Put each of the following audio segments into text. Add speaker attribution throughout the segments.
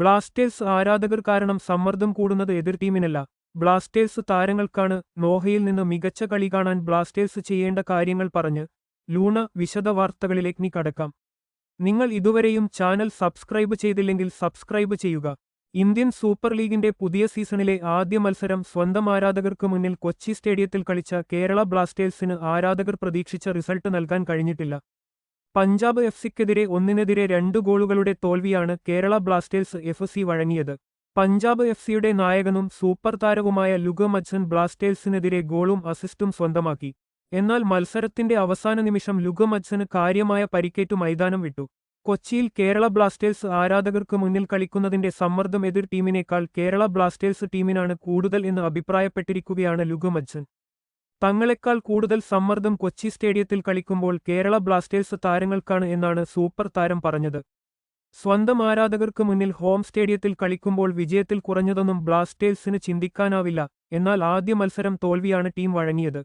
Speaker 1: Blasters ആരാധകർ കാരണം സമ്മർദ്ദം കൂടുന്നത് എതിർ ടീമിനല്ല. ബ്ലാസ്റ്റേഴ്സ് താരങ്ങൾക്കാണ് നോഹയിൽ നിന്ന് മികച്ച കളി കാണാൻ ബ്ലാസ്റ്റേഴ്സ് ചെയ്യേണ്ട കാര്യങ്ങൾ പറഞ്ഞ് ലൂണ വിശദ വാർത്തകളിലേക്ക് കടക്കാം. നിങ്ങൾ ഇതുവരെയും ചാനൽ സബ്സ്ക്രൈബ് ചെയ്തില്ലെങ്കിൽ സബ്സ്ക്രൈബ് ചെയ്യുക. ഇന്ത്യൻ സൂപ്പർ ലീഗിന്റെ പുതിയ സീസണിലെ ആദ്യ മത്സരം സ്വന്തം ആരാധകർക്ക് മുന്നിൽ കൊച്ചി സ്റ്റേഡിയത്തിൽ കളിച്ച കേരള ബ്ലാസ്റ്റേഴ്സിന് ആരാധകർ പ്രതീക്ഷിച്ച റിസൾട്ട് നൽകാൻ കഴിഞ്ഞിട്ടില്ല. പഞ്ചാബ് എഫ് സിക്കെതിരെ ഒന്നിനെതിരെ രണ്ട് ഗോളുകളുടെ തോൽവിയാണ് കേരള ബ്ലാസ്റ്റേഴ്സ് എഫ് സി വഴങ്ങിയത്. പഞ്ചാബ് എഫ് സിയുടെ നായകനും സൂപ്പർ താരവുമായ ലുഗ മച്ചൻ ബ്ലാസ്റ്റേഴ്സിനെതിരെ ഗോളും അസിസ്റ്റും സ്വന്തമാക്കി. എന്നാൽ മത്സരത്തിന്റെ അവസാന നിമിഷം ലുഗ മച്ചന് കാര്യമായ പരിക്കേറ്റു മൈതാനം വിട്ടു. കൊച്ചിയിൽ കേരള ബ്ലാസ്റ്റേഴ്സ് ആരാധകർക്ക് മുന്നിൽ കളിക്കുന്നതിന്റെ സമ്മർദ്ദം എതിർ ടീമിനേക്കാൾ കേരള ബ്ലാസ്റ്റേഴ്സ് ടീമിനാണ് കൂടുതൽ എന്ന് അഭിപ്രായപ്പെട്ടിരിക്കുകയാണ് ലുഗ മച്ചൻ തങ്ങളെക്കാൾ കൂടുതൽ സമ്മർദ്ദം കൊച്ചി സ്റ്റേഡിയത്തിൽ കളിക്കുമ്പോൾ കേരള ബ്ലാസ്റ്റേഴ്സ് താരങ്ങൾക്കാണ് എന്നാണ് സൂപ്പർ താരം പറഞ്ഞത്. സ്വന്തം ആരാധകർക്ക് മുന്നിൽ ഹോം സ്റ്റേഡിയത്തിൽ കളിക്കുമ്പോൾ വിജയത്തിൽ കുറഞ്ഞതൊന്നും ബ്ലാസ്റ്റേഴ്സിന് ചിന്തിക്കാനാവില്ല എന്നാൽ ആദ്യ മത്സരം തോൽവിയാണ് ടീം വഴങ്ങിയത്.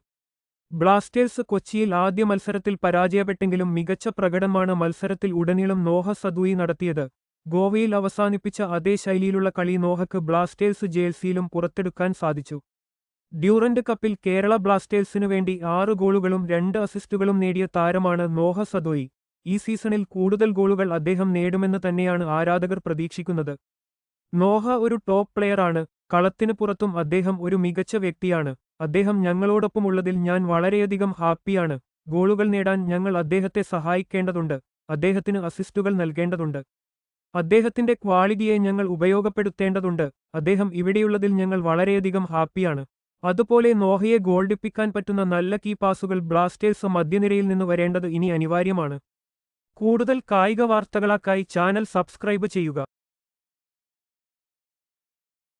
Speaker 1: ബ്ലാസ്റ്റേഴ്സ് കൊച്ചിയിൽ ആദ്യ മത്സരത്തിൽ പരാജയപ്പെട്ടെങ്കിലും മികച്ച പ്രകടനമാണ് മത്സരത്തിൽ ഉടനീളം നോഹ സദൂയി നടത്തിയത്. ഗോവയിൽ അവസാനിപ്പിച്ച അതേ ശൈലിയിലുള്ള കളി നോഹക്ക് ബ്ലാസ്റ്റേഴ്സ് ജേഴ്സിയിലും പുറത്തെടുക്കാൻ സാധിച്ചു. ഡ്യൂറന്റ് കപ്പിൽ കേരള ബ്ലാസ്റ്റേഴ്സിനു വേണ്ടി ആറ് ഗോളുകളും രണ്ട് അസിസ്റ്റുകളും നേടിയ താരമാണ് നോഹ സദോയി. ഈ സീസണിൽ കൂടുതൽ ഗോളുകൾ അദ്ദേഹം നേടുമെന്ന് തന്നെയാണ് ആരാധകർ പ്രതീക്ഷിക്കുന്നത്. നോഹ ഒരു ടോപ്പ് പ്ലെയറാണ്. കളത്തിനു പുറത്തും അദ്ദേഹം ഒരു മികച്ച വ്യക്തിയാണ്. അദ്ദേഹം ഞങ്ങളോടൊപ്പമുള്ളതിൽ ഞാൻ വളരെയധികം ഹാപ്പിയാണ്. ഗോളുകൾ നേടാൻ ഞങ്ങൾ അദ്ദേഹത്തെ സഹായിക്കേണ്ടതുണ്ട്. അദ്ദേഹത്തിന് അസിസ്റ്റുകൾ നൽകേണ്ടതുണ്ട്. അദ്ദേഹത്തിന്റെ ക്വാളിറ്റിയെ ഞങ്ങൾ ഉപയോഗപ്പെടുത്തേണ്ടതുണ്ട്. അദ്ദേഹം ഇവിടെയുള്ളതിൽ ഞങ്ങൾ വളരെയധികം ഹാപ്പിയാണ്. അതുപോലെ നോഹയെ ഗോൾഡിപ്പിക്കാൻ പറ്റുന്ന നല്ല കീ പാസുകൾ ബ്ലാസ്റ്റേഴ്സ് മധ്യനിരയിൽ നിന്ന് വരേണ്ടത് ഇനി അനിവാര്യമാണ്. കൂടുതൽ കായിക വാർത്തകളാക്കായി ചാനൽ സബ്സ്ക്രൈബ് ചെയ്യുക.